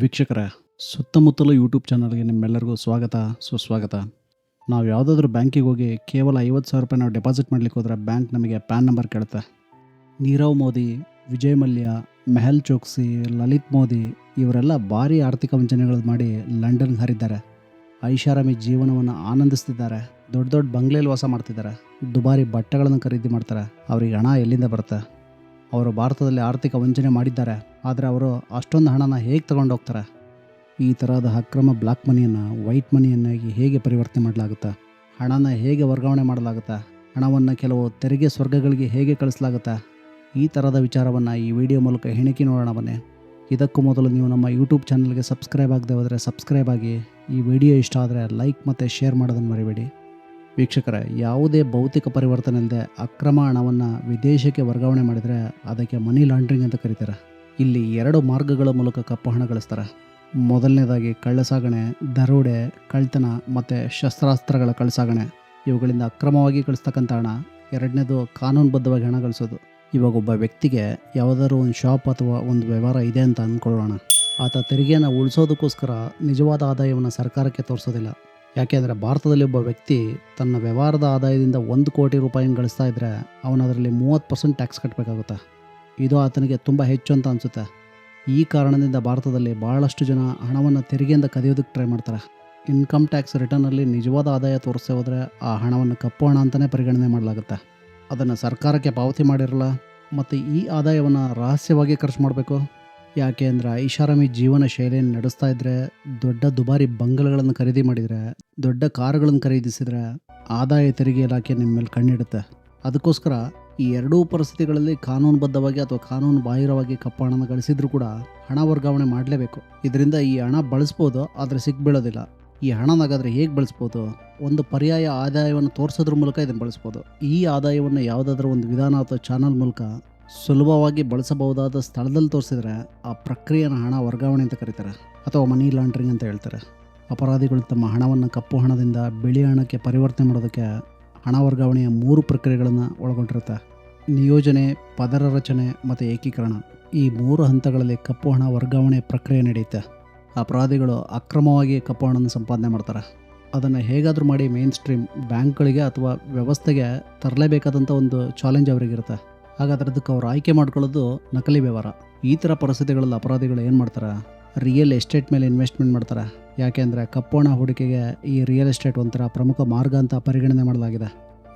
ವೀಕ್ಷಕರೇ, ಸುತ್ತಮುತ್ತಲ ಯೂಟ್ಯೂಬ್ ಚಾನಲ್ಗೆ ನಿಮ್ಮೆಲ್ಲರಿಗೂ ಸ್ವಾಗತ, ಸುಸ್ವಾಗತ. ನಾವು ಯಾವುದಾದ್ರೂ ಬ್ಯಾಂಕಿಗೆ ಹೋಗಿ ಕೇವಲ ಐವತ್ತು ಸಾವಿರ ರೂಪಾಯಿ ನಾವು ಡೆಪಾಸಿಟ್ ಮಾಡ್ಲಿಕ್ಕೆ ಹೋದರೆ ಬ್ಯಾಂಕ್ ನಮಗೆ ಪ್ಯಾನ್ ನಂಬರ್ ಕೇಳುತ್ತೆ. ನೀರವ್ ಮೋದಿ, ವಿಜಯ್ ಮಲ್ಯ, ಮೆಹಲ್ ಚೋಕ್ಸಿ, ಲಲಿತ್ ಮೋದಿ ಇವರೆಲ್ಲ ಭಾರಿ ಆರ್ಥಿಕ ವಂಚನೆಗಳು ಮಾಡಿ ಲಂಡನ್ಗೆ ಹರಿದ್ದಾರೆ. ಐಷಾರಾಮಿ ಜೀವನವನ್ನು ಆನಂದಿಸ್ತಿದ್ದಾರೆ. ದೊಡ್ಡ ದೊಡ್ಡ ಬಂಗ್ಲೆಯಲ್ಲಿ ವಾಸ ಮಾಡ್ತಿದ್ದಾರೆ. ದುಬಾರಿ ಬಟ್ಟೆಗಳನ್ನು ಖರೀದಿ ಮಾಡ್ತಾರೆ. ಅವ್ರಿಗೆ ಹಣ ಎಲ್ಲಿಂದ ಬರುತ್ತೆ? ಅವರು ಭಾರತದಲ್ಲಿ ಆರ್ಥಿಕ ವಂಚನೆ ಮಾಡಿದ್ದಾರೆ, ಆದರೆ ಅವರು ಅಷ್ಟೊಂದು ಹಣನ ಹೇಗೆ ತಗೊಂಡು ಹೋಗ್ತಾರೆ ಈ ಥರದ ಅಕ್ರಮ ಬ್ಲ್ಯಾಕ್ ಮನಿಯನ್ನು, ವೈಟ್ ಮನಿಯನ್ನಾಗಿ ಹೇಗೆ ಪರಿವರ್ತನೆ ಮಾಡಲಾಗುತ್ತೆ? ಹಣನ ಹೇಗೆ ವರ್ಗಾವಣೆ ಮಾಡಲಾಗುತ್ತೆ? ಹಣವನ್ನು ಕೆಲವು ತೆರಿಗೆ ಸ್ವರ್ಗಗಳಿಗೆ ಹೇಗೆ ಕಳಿಸಲಾಗುತ್ತೆ? ಈ ಥರದ ವಿಚಾರವನ್ನು ಈ ವಿಡಿಯೋ ಮೂಲಕ ಹೆಣಕಿ ನೋಡೋಣ ಬನ್ನಿ. ಇದಕ್ಕೂ ಮೊದಲು ನೀವು ನಮ್ಮ ಯೂಟ್ಯೂಬ್ ಚಾನಲ್ಗೆ ಸಬ್ಸ್ಕ್ರೈಬ್ ಆಗದೆ ಹೋದರೆ ಸಬ್ಸ್ಕ್ರೈಬ್ ಆಗಿ. ಈ ವಿಡಿಯೋ ಇಷ್ಟ ಆದರೆ ಲೈಕ್ ಮತ್ತು ಶೇರ್ ಮಾಡೋದನ್ನು ಮರಿಬೇಡಿ. ವೀಕ್ಷಕರೇ, ಯಾವುದೇ ಭೌತಿಕ ಪರಿವರ್ತನೆ ಇಲ್ಲದೆ ಅಕ್ರಮ ಹಣವನ್ನು ವಿದೇಶಕ್ಕೆ ವರ್ಗಾವಣೆ ಮಾಡಿದರೆ ಅದಕ್ಕೆ ಮನಿ ಲಾಂಡ್ರಿಂಗ್ ಅಂತ ಕರೀತಾರೆ. ಇಲ್ಲಿ ಎರಡು ಮಾರ್ಗಗಳ ಮೂಲಕ ಕಪ್ಪು ಹಣ ಗಳಿಸ್ತಾರೆ. ಮೊದಲನೇದಾಗಿ ಕಳ್ಳಸಾಗಣೆ, ದರೋಡೆ ಕಳ್ತನ ಮತ್ತು ಶಸ್ತ್ರಾಸ್ತ್ರಗಳ ಕಳ್ಳಸಾಗಣೆ. ಇವುಗಳಿಂದ ಅಕ್ರಮವಾಗಿ ಕಳಿಸ್ತಕ್ಕಂಥ ಹಣ, ಎರಡನೇದು ಕಾನೂನುಬದ್ಧವಾಗಿ ಹಣ ಗಳಿಸೋದು. ಇವಾಗ ಒಬ್ಬ ವ್ಯಕ್ತಿಗೆ ಯಾವುದಾದ್ರು ಒಂದು ಶಾಪ್ ಅಥವಾ ಒಂದು ವ್ಯವಹಾರ ಇದೆ ಅಂತ ಅಂದ್ಕೊಳ್ಳೋಣ. ಆತ ತೆರಿಗೆಯನ್ನು ಉಳಿಸೋದಕ್ಕೋಸ್ಕರ ನಿಜವಾದ ಆದಾಯವನ್ನು ಸರ್ಕಾರಕ್ಕೆ ತೋರಿಸೋದಿಲ್ಲ. ಯಾಕೆಂದರೆ ಭಾರತದಲ್ಲಿ ಒಬ್ಬ ವ್ಯಕ್ತಿ ತನ್ನ ವ್ಯವಹಾರದ ಆದಾಯದಿಂದ ಒಂದು ಕೋಟಿ ರೂಪಾಯಿನ ಗಳಿಸ್ತಾ ಇದ್ದರೆ ಅವನು ಅದರಲ್ಲಿ ಮೂವತ್ತು ಪರ್ಸೆಂಟ್ ಟ್ಯಾಕ್ಸ್ ಕಟ್ಟಬೇಕಾಗುತ್ತೆ ಇದು ಆತನಿಗೆ ತುಂಬ ಹೆಚ್ಚು ಅಂತ ಅನಿಸುತ್ತೆ. ಈ ಕಾರಣದಿಂದ ಭಾರತದಲ್ಲಿ ಭಾಳಷ್ಟು ಜನ ಹಣವನ್ನು ತೆರಿಗೆಯಿಂದ ಕದಿಯೋದಕ್ಕೆ ಟ್ರೈ ಮಾಡ್ತಾರೆ. ಇನ್ಕಮ್ ಟ್ಯಾಕ್ಸ್ ರಿಟರ್ನಲ್ಲಿ ನಿಜವಾದ ಆದಾಯ ತೋರಿಸ್ತಾ ಹೋದರೆ ಆ ಹಣವನ್ನು ಕಪ್ಪು ಹಣ ಅಂತಲೇ ಪರಿಗಣನೆ ಮಾಡಲಾಗುತ್ತೆ. ಅದನ್ನು ಸರ್ಕಾರಕ್ಕೆ ಪಾವತಿ ಮಾಡಿರಲ್ಲ? ಮತ್ತು ಈ ಆದಾಯವನ್ನು ರಹಸ್ಯವಾಗಿ ಖರ್ಚು ಮಾಡಬೇಕು? ಯಾಕೆ ಅಂದ್ರೆ ಐಷಾರಾಮಿ ಜೀವನ ಶೈಲಿಯನ್ನು ನಡೆಸ್ತಾ ಇದ್ರೆ, ದೊಡ್ಡ ದುಬಾರಿ ಬಂಗಲ್ಗಳನ್ನು ಖರೀದಿ ಮಾಡಿದರೆ, ದೊಡ್ಡ ಕಾರುಗಳನ್ನು ಖರೀದಿಸಿದರೆ ಆದಾಯ ತೆರಿಗೆ ಇಲಾಖೆ ನಿಮ್ಮ ಮೇಲೆ ಕಣ್ಣಿಡುತ್ತೆ. ಅದಕ್ಕೋಸ್ಕರ ಈ ಎರಡೂ ಪರಿಸ್ಥಿತಿಗಳಲ್ಲಿ ಕಾನೂನುಬದ್ಧವಾಗಿ ಅಥವಾ ಕಾನೂನು ಬಾಹಿರವಾಗಿ ಕಪ್ಪು ಗಳಿಸಿದ್ರು ಕೂಡ ಹಣ ವರ್ಗಾವಣೆ ಮಾಡಲೇಬೇಕು. ಇದರಿಂದ ಈ ಹಣ ಬಳಸ್ಬೋದು, ಆದರೆ ಸಿಗ್ಬೀಳೋದಿಲ್ಲ. ಈ ಹಣನಾಗಾದರೆ ಹೇಗೆ ಬಳಸ್ಬೋದು? ಒಂದು ಪರ್ಯಾಯ ಆದಾಯವನ್ನು ತೋರಿಸೋದ್ರ ಮೂಲಕ ಇದನ್ನು ಬಳಸ್ಬೋದು. ಈ ಆದಾಯವನ್ನು ಯಾವುದಾದ್ರೂ ಒಂದು ವಿಧಾನ ಅಥವಾ ಚಾನಲ್ ಮೂಲಕ ಸುಲಭವಾಗಿ ಬಳಸಬಹುದಾದ ಸ್ಥಳದಲ್ಲಿ ತೋರಿಸಿದರೆ ಆ ಪ್ರಕ್ರಿಯೆನ ಹಣ ವರ್ಗಾವಣೆ ಅಂತ ಕರೀತಾರೆ. ಅಥವಾ ಮನಿ ಲಾಂಡ್ರಿಂಗ್ ಅಂತ ಹೇಳ್ತಾರೆ. ಅಪರಾಧಿಗಳು ತಮ್ಮ ಹಣವನ್ನು ಕಪ್ಪು ಹಣದಿಂದ ಬಿಳಿ ಹಣಕ್ಕೆ ಪರಿವರ್ತನೆ ಮಾಡೋದಕ್ಕೆ ಹಣ ವರ್ಗಾವಣೆಯ ಮೂರು ಪ್ರಕ್ರಿಯೆಗಳನ್ನು ಒಳಗೊಂಡಿರುತ್ತೆ. ನಿಯೋಜನೆ, ಪದರ ರಚನೆ ಮತ್ತು ಏಕೀಕರಣ. ಈ ಮೂರು ಹಂತಗಳಲ್ಲಿ ಕಪ್ಪು ಹಣ ವರ್ಗಾವಣೆ ಪ್ರಕ್ರಿಯೆ ನಡೆಯುತ್ತೆ. ಅಪರಾಧಿಗಳು ಅಕ್ರಮವಾಗಿ ಕಪ್ಪು ಹಣವನ್ನು ಸಂಪಾದನೆ ಮಾಡ್ತಾರೆ. ಅದನ್ನು ಹೇಗಾದರೂ ಮಾಡಿ ಮೇನ್ ಸ್ಟ್ರೀಮ್ ಬ್ಯಾಂಕ್ಗಳಿಗೆ ಅಥವಾ ವ್ಯವಸ್ಥೆಗೆ ತರಲೇಬೇಕಾದಂಥ ಒಂದು ಚಾಲೆಂಜ್ ಅವರಿಗಿರುತ್ತೆ. ಹಾಗಾದ್ರೆ ಅದಕ್ಕೆ ಅವ್ರು ಆಯ್ಕೆ ಮಾಡ್ಕೊಳ್ಳೋದು ನಕಲಿ ವ್ಯವಹಾರ. ಈ ಥರ ಪರಿಸ್ಥಿತಿಗಳಲ್ಲಿ ಅಪರಾಧಿಗಳು ಏನು ಮಾಡ್ತಾರೆ? ರಿಯಲ್ ಎಸ್ಟೇಟ್ ಮೇಲೆ ಇನ್ವೆಸ್ಟ್ಮೆಂಟ್ ಮಾಡ್ತಾರೆ. ಯಾಕೆ ಅಂದರೆ ಹಣ ಹೂಡಿಕೆಗೆ ಈ ರಿಯಲ್ ಎಸ್ಟೇಟ್ ಒಂಥರ ಪ್ರಮುಖ ಮಾರ್ಗ ಅಂತ ಪರಿಗಣನೆ ಮಾಡಲಾಗಿದೆ.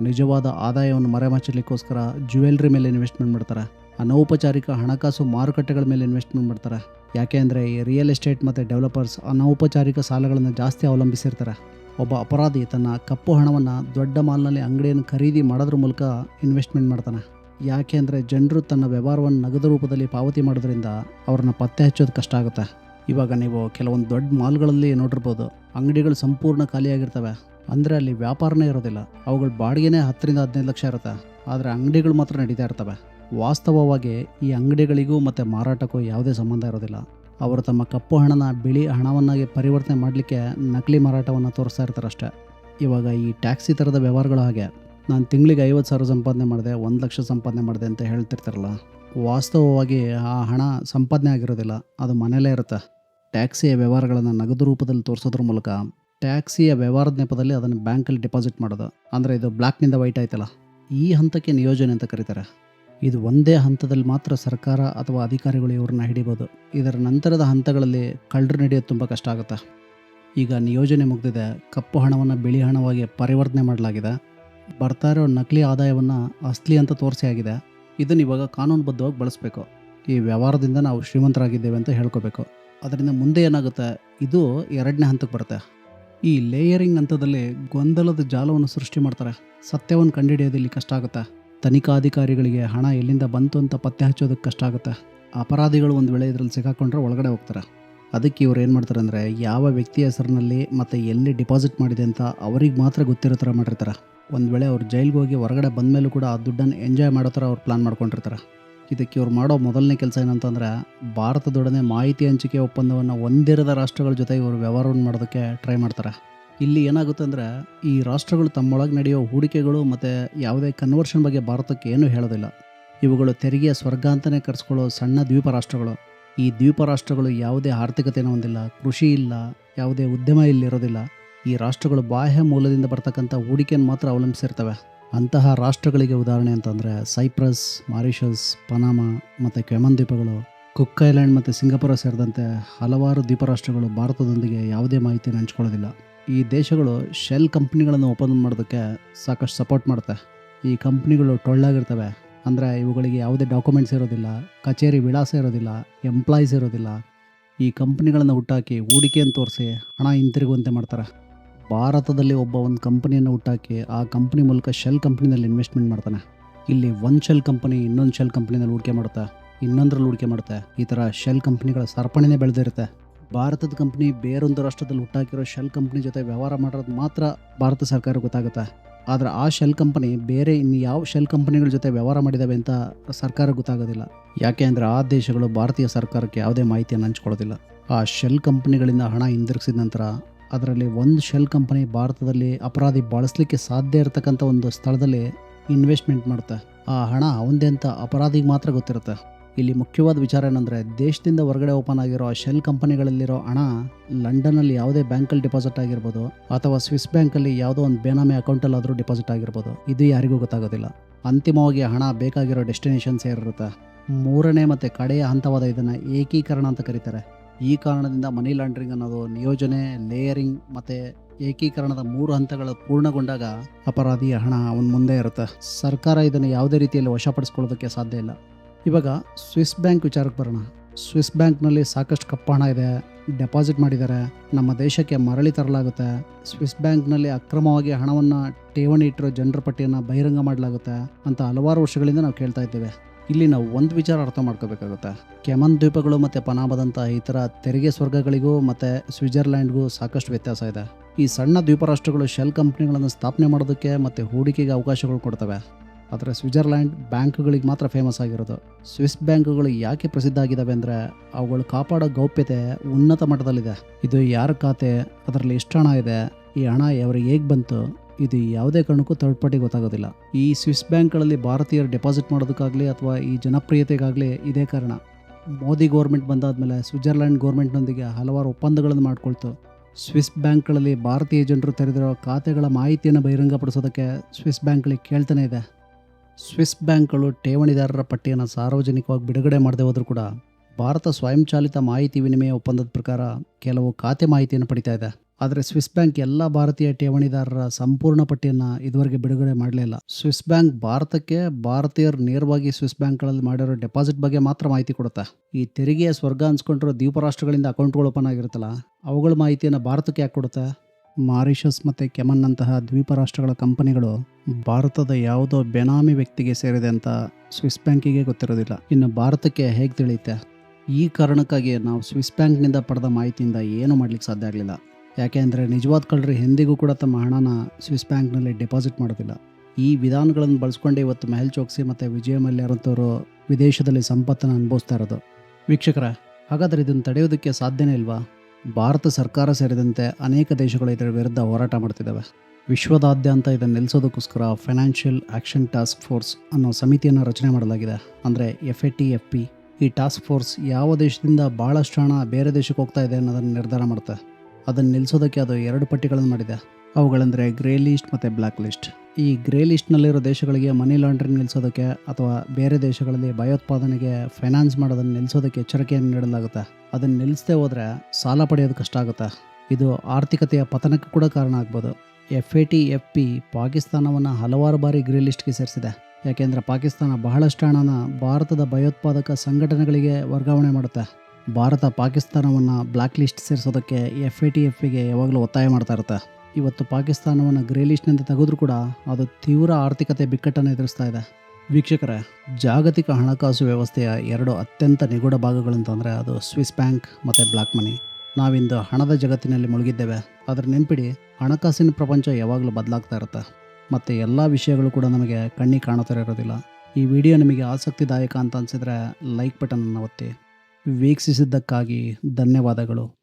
ನಿಜವಾದ ಆದಾಯವನ್ನು ಮರೆಮಾಚಲಿಕ್ಕೋಸ್ಕರ ಜ್ಯುವೆಲ್ರಿ ಮೇಲೆ ಇನ್ವೆಸ್ಟ್ಮೆಂಟ್ ಮಾಡ್ತಾರೆ. ಅನೌಪಚಾರಿಕ ಹಣಕಾಸು ಮಾರುಕಟ್ಟೆಗಳ ಮೇಲೆ ಇನ್ವೆಸ್ಟ್ಮೆಂಟ್ ಮಾಡ್ತಾರೆ. ಯಾಕೆ ಅಂದರೆ ಈ ರಿಯಲ್ ಎಸ್ಟೇಟ್ ಮತ್ತು ಡೆವಲಪರ್ಸ್ ಅನೌಪಚಾರಿಕ ಸಾಲಗಳನ್ನು ಜಾಸ್ತಿ ಅವಲಂಬಿಸಿರ್ತಾರೆ. ಒಬ್ಬ ಅಪರಾಧಿ ತನ್ನ ಕಪ್ಪು ಹಣವನ್ನು ದೊಡ್ಡ ಮಾಲ್ನಲ್ಲಿ ಅಂಗಡಿಯನ್ನು ಖರೀದಿ ಮಾಡೋದ್ರ ಮೂಲಕ ಇನ್ವೆಸ್ಟ್ಮೆಂಟ್ ಮಾಡ್ತಾನೆ. ಯಾಕೆ ಅಂದರೆ ಜನರು ತನ್ನ ವ್ಯವಹಾರವನ್ನು ನಗದು ರೂಪದಲ್ಲಿ ಪಾವತಿ ಮಾಡೋದ್ರಿಂದ ಅವ್ರನ್ನ ಪತ್ತೆ ಹಚ್ಚೋದು ಕಷ್ಟ ಆಗುತ್ತೆ. ಇವಾಗ ನೀವು ಕೆಲವೊಂದು ದೊಡ್ಡ ಮಾಲ್ಗಳಲ್ಲಿ ನೋಡಿರ್ಬೋದು, ಅಂಗಡಿಗಳು ಸಂಪೂರ್ಣ ಖಾಲಿಯಾಗಿರ್ತವೆ. ಅಂದರೆ ಅಲ್ಲಿ ವ್ಯಾಪಾರನೇ ಇರೋದಿಲ್ಲ. ಅವುಗಳ ಬಾಡಿಗೆನೇ ಹತ್ತರಿಂದ ಹದಿನೈದು ಲಕ್ಷ ಇರುತ್ತೆ. ಆದರೆ ಅಂಗಡಿಗಳು ಮಾತ್ರ ನಡೀತಾ ಇರ್ತವೆ. ವಾಸ್ತವವಾಗಿ ಈ ಅಂಗಡಿಗಳಿಗೂ ಮತ್ತು ಮಾರಾಟಕ್ಕೂ ಯಾವುದೇ ಸಂಬಂಧ ಇರೋದಿಲ್ಲ. ಅವರು ತಮ್ಮ ಕಪ್ಪು ಹಣನ ಬಿಳಿ ಹಣವನ್ನಾಗಿ ಪರಿವರ್ತನೆ ಮಾಡಲಿಕ್ಕೆ ನಕಲಿ ಮಾರಾಟವನ್ನು ತೋರಿಸ್ತಾ ಇರ್ತಾರೆ ಅಷ್ಟೇ ಇವಾಗ ಈ ಟ್ಯಾಕ್ಸಿ ಥರದ ವ್ಯವಹಾರಗಳು ಹಾಗೆ. ನಾನು ತಿಂಗಳಿಗೆ ಐವತ್ತು ಸಾವಿರ ಸಂಪಾದನೆ ಮಾಡಿದೆ, ಒಂದು ಲಕ್ಷ ಸಂಪಾದನೆ ಮಾಡಿದೆ ಅಂತ ಹೇಳ್ತಿರ್ತಾರಲ್ಲ, ವಾಸ್ತವವಾಗಿ ಆ ಹಣ ಸಂಪಾದನೆ ಆಗಿರೋದಿಲ್ಲ, ಅದು ಮನೇಲೇ ಇರುತ್ತೆ. ಟ್ಯಾಕ್ಸಿಯ ವ್ಯವಹಾರಗಳನ್ನು ನಗದು ರೂಪದಲ್ಲಿ ತೋರಿಸೋದ್ರ ಮೂಲಕ ಟ್ಯಾಕ್ಸಿಯ ವ್ಯವಹಾರದ ನೆಪದಲ್ಲಿ ಅದನ್ನು ಬ್ಯಾಂಕಲ್ಲಿ ಡೆಪಾಸಿಟ್ ಮಾಡೋದು. ಅಂದರೆ ಇದು ಬ್ಲ್ಯಾಕ್ನಿಂದ ವೈಟ್ ಆಯ್ತಲ್ಲ, ಈ ಹಂತಕ್ಕೆ ನಿಯೋಜನೆ ಅಂತ ಕರೀತಾರೆ. ಇದು ಒಂದೇ ಹಂತದಲ್ಲಿ ಮಾತ್ರ ಸರ್ಕಾರ ಅಥವಾ ಅಧಿಕಾರಿಗಳು ಇವ್ರನ್ನ ಹಿಡಿಬೋದು. ಇದರ ನಂತರದ ಹಂತಗಳಲ್ಲಿ ಕಳ್ಳರು ನಡೆಯೋದು ತುಂಬ ಕಷ್ಟ ಆಗುತ್ತೆ. ಈಗ ನಿಯೋಜನೆ ಮುಗಿದಿದೆ, ಕಪ್ಪು ಹಣವನ್ನು ಬಿಳಿ ಹಣವಾಗಿ ಪರಿವರ್ತನೆ ಮಾಡಲಾಗಿದೆ. ಬರ್ತಾ ಇರೋ ನಕಲಿ ಆದಾಯವನ್ನು ಅಸ್ಲಿ ಅಂತ ತೋರಿಸಿ ಆಗಿದೆ. ಇದನ್ನು ಇವಾಗ ಕಾನೂನುಬದ್ಧವಾಗಿ ಬಳಸಬೇಕು. ಈ ವ್ಯವಹಾರದಿಂದ ನಾವು ಶ್ರೀಮಂತರಾಗಿದ್ದೇವೆ ಅಂತ ಹೇಳ್ಕೋಬೇಕು. ಅದರಿಂದ ಮುಂದೆ ಏನಾಗುತ್ತೆ? ಇದು ಎರಡನೇ ಹಂತಕ್ಕೆ ಬರುತ್ತೆ. ಈ ಲೇಯರಿಂಗ್ ಹಂತದಲ್ಲಿ ಗೊಂದಲದ ಜಾಲವನ್ನು ಸೃಷ್ಟಿ ಮಾಡ್ತಾರೆ. ಸತ್ಯವನ್ನು ಕಂಡುಹಿಡಿಯೋದು ಇಲ್ಲಿ ಕಷ್ಟ ಆಗುತ್ತೆ. ತನಿಖಾಧಿಕಾರಿಗಳಿಗೆ ಹಣ ಎಲ್ಲಿಂದ ಬಂತು ಅಂತ ಪತ್ತೆ ಹಚ್ಚೋದಕ್ಕೆ ಕಷ್ಟ ಆಗುತ್ತೆ. ಅಪರಾಧಿಗಳು ಒಂದು ವೇಳೆ ಇದರಲ್ಲಿ ಸಿಕ್ಕಾಕೊಂಡ್ರೆ ಒಳಗಡೆ ಹೋಗ್ತಾರೆ. ಅದಕ್ಕೆ ಇವ್ರು ಏನು ಮಾಡ್ತಾರೆ ಅಂದರೆ, ಯಾವ ವ್ಯಕ್ತಿ ಹೆಸರಿನಲ್ಲಿ ಮತ್ತು ಎಲ್ಲಿ ಡಿಪಾಸಿಟ್ ಮಾಡಿದೆ ಅಂತ ಅವ್ರಿಗೆ ಮಾತ್ರ ಗೊತ್ತಿರೋ ಥರ ಮಾಡಿರ್ತಾರೆ. ಒಂದು ವೇಳೆ ಅವ್ರು ಜೈಲಿಗೆ ಹೋಗಿ ಹೊರಗಡೆ ಬಂದಮೇಲೂ ಕೂಡ ಆ ದುಡ್ಡನ್ನು ಎಂಜಾಯ್ ಮಾಡೋ ಥರ ಅವ್ರು ಪ್ಲ್ಯಾನ್ ಮಾಡ್ಕೊಂಡಿರ್ತಾರೆ. ಇದಕ್ಕೆ ಇವ್ರು ಮಾಡೋ ಮೊದಲನೇ ಕೆಲಸ ಏನಂತಂದರೆ, ಭಾರತದೊಡನೆ ಮಾಹಿತಿ ಹಂಚಿಕೆ ಒಪ್ಪಂದವನ್ನು ಹೊಂದಿರದ ರಾಷ್ಟ್ರಗಳ ಜೊತೆ ಇವರು ವ್ಯವಹಾರವನ್ನು ಮಾಡೋದಕ್ಕೆ ಟ್ರೈ ಮಾಡ್ತಾರೆ. ಇಲ್ಲಿ ಏನಾಗುತ್ತೆ ಅಂದರೆ, ಈ ರಾಷ್ಟ್ರಗಳು ತಮ್ಮೊಳಗೆ ನಡೆಯೋ ಹೂಡಿಕೆಗಳು ಮತ್ತು ಯಾವುದೇ ಕನ್ವರ್ಷನ್ ಬಗ್ಗೆ ಭಾರತಕ್ಕೆ ಏನೂ ಹೇಳೋದಿಲ್ಲ. ಇವುಗಳು ತೆರಿಗೆಯ ಸ್ವರ್ಗ ಅಂತಲೇ ಕರೆಸ್ಕೊಳ್ಳೋ ಸಣ್ಣ ದ್ವೀಪ ರಾಷ್ಟ್ರಗಳು. ಈ ದ್ವೀಪ ರಾಷ್ಟ್ರಗಳು ಯಾವುದೇ ಆರ್ಥಿಕತೆಯನ್ನು ಹೊಂದಿಲ್ಲ, ಕೃಷಿ ಇಲ್ಲ, ಯಾವುದೇ ಉದ್ಯಮ ಇಲ್ಲಿರೋದಿಲ್ಲ. ಈ ರಾಷ್ಟ್ರಗಳು ಬಾಹ್ಯ ಮೂಲದಿಂದ ಬರ್ತಕ್ಕಂಥ ಹೂಡಿಕೆಯನ್ನು ಮಾತ್ರ ಅವಲಂಬಿಸಿರ್ತವೆ. ಅಂತಹ ರಾಷ್ಟ್ರಗಳಿಗೆ ಉದಾಹರಣೆ ಅಂತಂದರೆ ಸೈಪ್ರಸ್, ಮಾರಿಷಸ್, ಪನಾಮ ಮತ್ತು ಕೆಮನ್ ದ್ವೀಪಗಳು, ಕುಕ್ ಐಲ್ಯಾಂಡ್ ಮತ್ತು ಸಿಂಗಾಪುರ ಸೇರಿದಂತೆ ಹಲವಾರು ದ್ವೀಪ ರಾಷ್ಟ್ರಗಳು ಭಾರತದೊಂದಿಗೆ ಯಾವುದೇ ಮಾಹಿತಿಯನ್ನು ಹಂಚ್ಕೊಳ್ಳೋದಿಲ್ಲ. ಈ ದೇಶಗಳು ಶೆಲ್ ಕಂಪ್ನಿಗಳನ್ನು ಓಪನ್ ಮಾಡೋದಕ್ಕೆ ಸಾಕಷ್ಟು ಸಪೋರ್ಟ್ ಮಾಡುತ್ತೆ. ಈ ಕಂಪ್ನಿಗಳು ಟೊಳ್ಳಾಗಿರ್ತವೆ. ಅಂದರೆ ಇವುಗಳಿಗೆ ಯಾವುದೇ ಡಾಕ್ಯುಮೆಂಟ್ಸ್ ಇರೋದಿಲ್ಲ, ಕಚೇರಿ ವಿಳಾಸ ಇರೋದಿಲ್ಲ ಎಂಪ್ಲಾಯೀಸ್ ಇರೋದಿಲ್ಲ. ಈ ಕಂಪ್ನಿಗಳನ್ನು ಹುಟ್ಟಾಕಿ ಹೂಡಿಕೆಯನ್ನು ತೋರಿಸಿ ಹಣ ಹಿಂತಿರುಗುವಂತೆ ಮಾಡ್ತಾರೆ. ಭಾರತದಲ್ಲಿ ಒಬ್ಬ ಒಂದು ಕಂಪ್ನಿಯನ್ನು ಹುಟ್ಟಾಕಿ ಆ ಕಂಪ್ನಿ ಮೂಲಕ ಶೆಲ್ ಕಂಪ್ನಿನಲ್ಲಿ ಇನ್ವೆಸ್ಟ್ಮೆಂಟ್ ಮಾಡ್ತಾನೆ. ಇಲ್ಲಿ ಒಂದು ಶೆಲ್ ಕಂಪ್ನಿ ಇನ್ನೊಂದು ಶೆಲ್ ಕಂಪ್ನಿನಲ್ಲಿ ಹೂಡಿಕೆ ಮಾಡುತ್ತೆ, ಇನ್ನೊಂದರಲ್ಲಿ ಹೂಡಿಕೆ ಮಾಡುತ್ತೆ. ಈ ಥರ ಶೆಲ್ ಕಂಪ್ನಿಗಳ ಸರಪಣಿನೇ ಬೆಳೆದಿರುತ್ತೆ. ಭಾರತದ ಕಂಪ್ನಿ ಬೇರೊಂದು ರಾಷ್ಟ್ರದಲ್ಲಿ ಹುಟ್ಟಾಕಿರೋ ಶೆಲ್ ಕಂಪ್ನಿ ಜೊತೆ ವ್ಯವಹಾರ ಮಾಡೋದು ಮಾತ್ರ ಭಾರತ ಸರ್ಕಾರ ಗೊತ್ತಾಗುತ್ತೆ. ಆದರೆ ಆ ಶೆಲ್ ಕಂಪನಿ ಬೇರೆ ಇನ್ನು ಯಾವ ಶೆಲ್ ಕಂಪನಿಗಳ ಜೊತೆ ವ್ಯವಹಾರ ಮಾಡಿದ್ದಾವೆ ಅಂತ ಸರ್ಕಾರ ಗೊತ್ತಾಗೋದಿಲ್ಲ. ಯಾಕೆ ಅಂದರೆ ಆ ದೇಶಗಳು ಭಾರತೀಯ ಸರ್ಕಾರಕ್ಕೆ ಯಾವುದೇ ಮಾಹಿತಿಯನ್ನು ಹಂಚ್ಕೊಳ್ಳೋದಿಲ್ಲ. ಆ ಶೆಲ್ ಕಂಪನಿಗಳಿಂದ ಹಣ ಹಿಂದಿರುಗಿಸಿದ ನಂತರ ಅದರಲ್ಲಿ ಒಂದು ಶೆಲ್ ಕಂಪನಿ ಭಾರತದಲ್ಲಿ ಅಪರಾಧಿ ಬಳಸಲಿಕ್ಕೆ ಸಾಧ್ಯ ಇರತಕ್ಕಂಥ ಒಂದು ಸ್ಥಳದಲ್ಲಿ ಇನ್ವೆಸ್ಟ್ಮೆಂಟ್ ಮಾಡುತ್ತೆ. ಆ ಹಣ ಅವಂದೇ ಅಂತ ಅಪರಾಧಿಗೆ ಮಾತ್ರ ಗೊತ್ತಿರುತ್ತೆ. ಇಲ್ಲಿ ಮುಖ್ಯವಾದ ವಿಚಾರ ಏನಂದರೆ, ದೇಶದಿಂದ ಹೊರಗಡೆ ಓಪನ್ ಆಗಿರೋ ಶೆಲ್ ಕಂಪನಿಗಳಲ್ಲಿರೋ ಹಣ ಲಂಡನ್ನಲ್ಲಿ ಯಾವುದೇ ಬ್ಯಾಂಕಲ್ಲಿ ಡೆಪಾಸಿಟ್ ಆಗಿರ್ಬೋದು, ಅಥವಾ ಸ್ವಿಸ್ ಬ್ಯಾಂಕಲ್ಲಿ ಯಾವುದೋ ಒಂದು ಬೇನಾಮಿ ಅಕೌಂಟಲ್ಲಾದರೂ ಡೆಪಾಸಿಟ್ ಆಗಿರ್ಬೋದು. ಇದು ಯಾರಿಗೂ ಗೊತ್ತಾಗೋದಿಲ್ಲ. ಅಂತಿಮವಾಗಿ ಹಣ ಬೇಕಾಗಿರೋ ಡೆಸ್ಟಿನೇಷನ್ ಸೇರಿರುತ್ತೆ. ಮೂರನೇ ಮತ್ತು ಕಡೆಯ ಹಂತವಾದ ಇದನ್ನು ಏಕೀಕರಣ ಅಂತ ಕರೀತಾರೆ. ಈ ಕಾರಣದಿಂದ ಮನಿ ಲಾಂಡ್ರಿಂಗ್ ಅನ್ನೋದು ನಿಯೋಜನೆ, ಲೇಯರಿಂಗ್ ಮತ್ತು ಏಕೀಕರಣದ ಮೂರು ಹಂತಗಳು ಪೂರ್ಣಗೊಂಡಾಗ ಅಪರಾಧಿಯ ಹಣ ಅವನ ಮುಂದೆ ಇರುತ್ತೆ. ಸರ್ಕಾರ ಇದನ್ನು ಯಾವುದೇ ರೀತಿಯಲ್ಲಿ ವಶಪಡಿಸ್ಕೊಳ್ಳೋದಕ್ಕೆ ಸಾಧ್ಯ ಇಲ್ಲ. ಇವಾಗ ಸ್ವಿಸ್ ಬ್ಯಾಂಕ್ ವಿಚಾರಕ್ಕೆ ಬರೋಣ. ಸ್ವಿಸ್ ಬ್ಯಾಂಕ್ನಲ್ಲಿ ಸಾಕಷ್ಟು ಕಪ್ಪು ಹಣ ಇದೆ, ಡೆಪಾಸಿಟ್ ಮಾಡಿದ್ದಾರೆ, ನಮ್ಮ ದೇಶಕ್ಕೆ ಮರಳಿ ತರಲಾಗುತ್ತೆ. ಸ್ವಿಸ್ ಬ್ಯಾಂಕ್ನಲ್ಲಿ ಅಕ್ರಮವಾಗಿ ಹಣವನ್ನು ಠೇವಣಿ ಇಟ್ಟಿರೋ ಜನರ ಪಟ್ಟಿಯನ್ನು ಬಹಿರಂಗ ಮಾಡಲಾಗುತ್ತೆ ಅಂತ ಹಲವಾರು ವರ್ಷಗಳಿಂದ ನಾವು ಕೇಳ್ತಾ ಇದ್ದೇವೆ. ಇಲ್ಲಿ ನಾವು ಒಂದು ವಿಚಾರ ಅರ್ಥ ಮಾಡ್ಕೋಬೇಕಾಗುತ್ತೆ. ಕೆಮನ್ ದ್ವೀಪಗಳು ಮತ್ತು ಪನಾಮದಂಥ ಈ ಥರ ತೆರಿಗೆ ಸ್ವರ್ಗಗಳಿಗೂ ಮತ್ತು ಸ್ವಿಜರ್ಲ್ಯಾಂಡ್ಗೂ ಸಾಕಷ್ಟು ವ್ಯತ್ಯಾಸ ಇದೆ. ಈ ಸಣ್ಣ ದ್ವೀಪ ರಾಷ್ಟ್ರಗಳು ಶೆಲ್ ಕಂಪ್ನಿಗಳನ್ನು ಸ್ಥಾಪನೆ ಮಾಡೋದಕ್ಕೆ ಮತ್ತು ಹೂಡಿಕೆಗೆ ಅವಕಾಶಗಳು ಕೊಡ್ತವೆ. ಆದರೆ ಸ್ವಿಟ್ಜರ್ಲ್ಯಾಂಡ್ ಬ್ಯಾಂಕ್ಗಳಿಗೆ ಮಾತ್ರ ಫೇಮಸ್ ಆಗಿರೋದು. ಸ್ವಿಸ್ ಬ್ಯಾಂಕ್ಗಳು ಯಾಕೆ ಪ್ರಸಿದ್ಧ ಆಗಿದ್ದಾವೆ ಅಂದರೆ ಅವುಗಳು ಕಾಪಾಡೋ ಗೌಪ್ಯತೆ ಉನ್ನತ ಮಟ್ಟದಲ್ಲಿದೆ. ಇದು ಯಾರ ಖಾತೆ, ಅದರಲ್ಲಿ ಎಷ್ಟು ಹಣ ಇದೆ, ಈ ಹಣ ಯಾವ್ರಿಗೆ ಹೇಗೆ ಬಂತು, ಇದು ಯಾವುದೇ ಕಾರಣಕ್ಕೂ ಥರ್ಡ್ ಪಾರ್ಟಿ ಗೊತ್ತಾಗೋದಿಲ್ಲ. ಈ ಸ್ವಿಸ್ ಬ್ಯಾಂಕ್ಗಳಲ್ಲಿ ಭಾರತೀಯರು ಡೆಪಾಸಿಟ್ ಮಾಡೋದಕ್ಕಾಗಲಿ ಅಥವಾ ಈ ಜನಪ್ರಿಯತೆಗಾಗಲಿ ಇದೇ ಕಾರಣ. ಮೋದಿ ಗೌರ್ಮೆಂಟ್ ಬಂದಾದಮೇಲೆ ಸ್ವಿಟ್ಜರ್ಲ್ಯಾಂಡ್ ಗೌರ್ಮೆಂಟ್ನೊಂದಿಗೆ ಹಲವಾರು ಒಪ್ಪಂದಗಳನ್ನು ಮಾಡಿಕೊಳ್ತು. ಸ್ವಿಸ್ ಬ್ಯಾಂಕ್ಗಳಲ್ಲಿ ಭಾರತೀಯ ಜನರು ತೆರೆದಿರೋ ಖಾತೆಗಳ ಮಾಹಿತಿಯನ್ನು ಬಹಿರಂಗಪಡಿಸೋದಕ್ಕೆ ಸ್ವಿಸ್ ಬ್ಯಾಂಕ್ಗಳಿಗೆ ಕೇಳ್ತಾನೆ ಇದೆ. ಸ್ವಿಸ್ ಬ್ಯಾಂಕ್ಗಳು ಠೇವಣಿದಾರರ ಪಟ್ಟಿಯನ್ನು ಸಾರ್ವಜನಿಕವಾಗಿ ಬಿಡುಗಡೆ ಮಾಡದೆ ಹೋದರೂ ಕೂಡ ಭಾರತ ಸ್ವಯಂಚಾಲಿತ ಮಾಹಿತಿ ವಿನಿಮಯ ಒಪ್ಪಂದದ ಪ್ರಕಾರ ಕೆಲವು ಖಾತೆ ಮಾಹಿತಿಯನ್ನು ಪಡಿತಾ ಇದೆ. ಆದರೆ ಸ್ವಿಸ್ ಬ್ಯಾಂಕ್ ಎಲ್ಲ ಭಾರತೀಯ ಠೇವಣಿದಾರರ ಸಂಪೂರ್ಣ ಪಟ್ಟಿಯನ್ನು ಇದುವರೆಗೆ ಬಿಡುಗಡೆ ಮಾಡಲಿಲ್ಲ ಸ್ವಿಸ್ ಬ್ಯಾಂಕ್ ಭಾರತಕ್ಕೆ ಭಾರತೀಯರು ನೇರವಾಗಿ ಸ್ವಿಸ್ ಬ್ಯಾಂಕ್ಗಳಲ್ಲಿ ಮಾಡಿರೋ ಡೆಪಾಸಿಟ್ ಬಗ್ಗೆ ಮಾತ್ರ ಮಾಹಿತಿ ಕೊಡುತ್ತೆ. ಈ ತೆರಿಗೆಯ ಸ್ವರ್ಗ ಅನ್ಸ್ಕೊಂಡಿರೋ ದ್ವೀಪ ರಾಷ್ಟ್ರಗಳಿಂದ ಅಕೌಂಟ್ಗಳು ಓಪನ್ ಆಗಿರುತ್ತಲ್ಲ, ಅವುಗಳ ಮಾಹಿತಿಯನ್ನು ಭಾರತಕ್ಕೆ ಯಾಕೆ ಕೊಡುತ್ತೆ? ಮಾರಿಷಸ್ ಮತ್ತು ಕೆಮನ್ನಂತಹ ದ್ವೀಪ ರಾಷ್ಟ್ರಗಳ ಕಂಪನಿಗಳು ಭಾರತದ ಯಾವುದೋ ಬೆನಾಮಿ ವ್ಯಕ್ತಿಗೆ ಸೇರಿದೆ ಅಂತ ಸ್ವಿಸ್ ಬ್ಯಾಂಕಿಗೆ ಗೊತ್ತಿರೋದಿಲ್ಲ. ಇನ್ನು ಭಾರತಕ್ಕೆ ಹೇಗೆ ತಿಳಿಯುತ್ತೆ? ಈ ಕಾರಣಕ್ಕಾಗಿ ನಾವು ಸ್ವಿಸ್ ಬ್ಯಾಂಕ್ನಿಂದ ಪಡೆದ ಮಾಹಿತಿಯಿಂದ ಏನು ಮಾಡಲಿಕ್ಕೆ ಸಾಧ್ಯ ಆಗಲಿಲ್ಲ. ಯಾಕೆ ಅಂದರೆ ನಿಜವಾದ ಕಳ್ಳರು ಎಂದಿಗೂ ಕೂಡ ತಮ್ಮ ಹಣನ ಸ್ವಿಸ್ ಬ್ಯಾಂಕ್ನಲ್ಲಿ ಡೆಪಾಸಿಟ್ ಮಾಡೋದಿಲ್ಲ. ಈ ವಿಧಾನಗಳನ್ನು ಬಳಸ್ಕೊಂಡೇ ಇವತ್ತು ಮೆಹಲ್ ಚೋಕ್ಸಿ ಮತ್ತು ವಿಜಯ ಮಲ್ಯರಂಥವರು ವಿದೇಶದಲ್ಲಿ ಸಂಪತ್ತನ್ನು ಅನುಭವಿಸ್ತಾ ಇರೋದು. ವೀಕ್ಷಕರ, ಹಾಗಾದರೆ ಇದನ್ನು ತಡೆಯೋದಕ್ಕೆ ಸಾಧ್ಯನೇ ಇಲ್ವಾ? ಭಾರತ ಸರ್ಕಾರ ಸೇರಿದಂತೆ ಅನೇಕ ದೇಶಗಳು ಇದರ ವಿರುದ್ಧ ಹೋರಾಟ ಮಾಡ್ತಿದ್ದಾವೆ. ವಿಶ್ವದಾದ್ಯಂತ ಇದನ್ನು ನಿಲ್ಲಿಸೋದಕ್ಕೋಸ್ಕರ ಫೈನಾನ್ಷಿಯಲ್ ಆಕ್ಷನ್ ಟಾಸ್ಕ್ ಫೋರ್ಸ್ ಅನ್ನೋ ಸಮಿತಿಯನ್ನು ರಚನೆ ಮಾಡಲಾಗಿದೆ. ಅಂದರೆ F A T F P ಈ ಟಾಸ್ಕ್ ಫೋರ್ಸ್ ಯಾವ ದೇಶದಿಂದ ಭಾಳಷ್ಟು ಹಣ ಬೇರೆ ದೇಶಕ್ಕೆ ಹೋಗ್ತಾ ಇದೆ ಅನ್ನೋದನ್ನು ನಿರ್ಧಾರ ಮಾಡುತ್ತೆ. ಅದನ್ನು ನಿಲ್ಲಿಸೋದಕ್ಕೆ ಅದು ಎರಡು ಪಟ್ಟಿಗಳನ್ನು ಮಾಡಿದೆ. ಅವುಗಳೆಂದರೆ ಗ್ರೇ ಲಿಸ್ಟ್ ಮತ್ತು ಬ್ಲ್ಯಾಕ್ ಲಿಸ್ಟ್ ಈ ಗ್ರೇ ಲಿಸ್ಟ್ನಲ್ಲಿರೋ ದೇಶಗಳಿಗೆ ಮನಿ ಲಾಂಡ್ರಿಂಗ್ ನಿಲ್ಲಿಸೋದಕ್ಕೆ ಅಥವಾ ಬೇರೆ ದೇಶಗಳಲ್ಲಿ ಭಯೋತ್ಪಾದನೆಗೆ ಫೈನಾನ್ಸ್ ಮಾಡೋದನ್ನು ನಿಲ್ಲಿಸೋದಕ್ಕೆ ಎಚ್ಚರಿಕೆಯನ್ನು ನೀಡಲಾಗುತ್ತೆ. ಅದನ್ನು ನಿಲ್ಲಿಸದೆ ಹೋದರೆ ಸಾಲ ಪಡೆಯೋದು ಕಷ್ಟ ಆಗುತ್ತೆ. ಇದು ಆರ್ಥಿಕತೆಯ ಪತನಕ್ಕೆ ಕೂಡ ಕಾರಣ ಆಗ್ಬೋದು. F A T F P ಪಾಕಿಸ್ತಾನವನ್ನು ಹಲವಾರು ಬಾರಿ ಗ್ರೇ ಲಿಸ್ಟ್ಗೆ ಸೇರಿಸಿದೆ. ಯಾಕೆಂದರೆ ಪಾಕಿಸ್ತಾನ ಬಹಳಷ್ಟು ಹಣನ ಭಾರತದ ಭಯೋತ್ಪಾದಕ ಸಂಘಟನೆಗಳಿಗೆ ವರ್ಗಾವಣೆ ಮಾಡುತ್ತೆ. ಭಾರತ ಪಾಕಿಸ್ತಾನವನ್ನು ಬ್ಲ್ಯಾಕ್ ಲಿಸ್ಟ್ ಸೇರಿಸೋದಕ್ಕೆ ಎಫ್ ಎ ಟಿ ಎಫ್ ಯಾವಾಗಲೂ ಒತ್ತಾಯ ಮಾಡ್ತಾ ಇರುತ್ತೆ. ಇವತ್ತು ಪಾಕಿಸ್ತಾನವನ್ನು ಗ್ರೇ ಲಿಸ್ಟ್ನಿಂದ ತೆಗೆದ್ರೂ ಕೂಡ ಅದು ತೀವ್ರ ಆರ್ಥಿಕತೆ ಬಿಕ್ಕಟ್ಟನ್ನು ಎದುರಿಸ್ತಾ ಇದೆ. ವೀಕ್ಷಕರೇ, ಜಾಗತಿಕ ಹಣಕಾಸು ವ್ಯವಸ್ಥೆಯ ಎರಡು ಅತ್ಯಂತ ನಿಗೂಢ ಭಾಗಗಳಂತಂದರೆ ಅದು ಸ್ವಿಸ್ ಬ್ಯಾಂಕ್ ಮತ್ತು ಬ್ಲ್ಯಾಕ್ ಮನಿ. ನಾವಿಂದು ಹಣದ ಜಗತ್ತಿನಲ್ಲಿ ಮುಳುಗಿದ್ದೇವೆ. ಅದರ ನೆನಪಿಡಿ, ಹಣಕಾಸಿನ ಪ್ರಪಂಚ ಯಾವಾಗಲೂ ಬದಲಾಗ್ತಾ ಇರುತ್ತೆ. ಮತ್ತು ಎಲ್ಲ ವಿಷಯಗಳು ಕೂಡ ನಮಗೆ ಕಣ್ಣಿಗೆ ಕಾಣುತ್ತಾ ಇರೋದಿಲ್ಲ. ಈ ವಿಡಿಯೋ ನಿಮಗೆ ಆಸಕ್ತಿದಾಯಕ ಅಂತ ಅನಿಸಿದರೆ ಲೈಕ್ ಬಟನನ್ನು ಒತ್ತಿ. ವೀಕ್ಷಿಸಿದ್ದಕ್ಕಾಗಿ ಧನ್ಯವಾದಗಳು.